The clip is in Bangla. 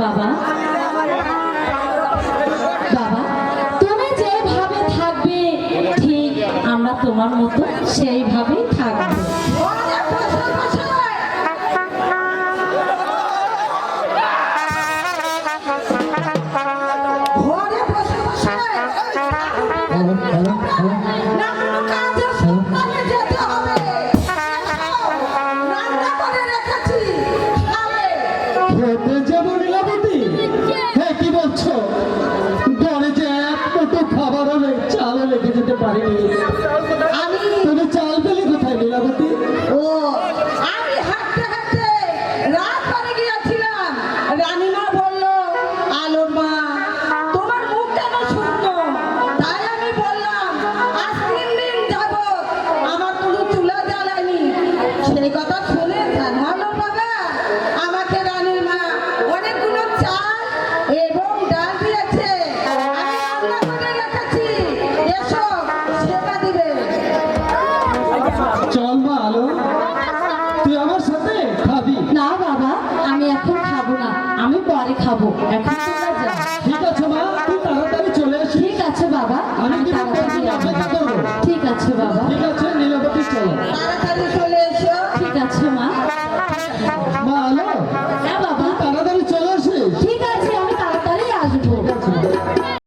বাবা। বাবা তুমি যেভাবে থাকবে ঠিক আমরা তোমার মতো সেইভাবেই থাকব। খেতে যাব aparelho খাব। এখন চলে যা ঠিক আছে মা তুই তাড়াতাড়ি চলে আসিস। ঠিক আছে বাবা। আমি তাড়াতাড়ি অপেক্ষা করব। ঠিক আছে বাবা।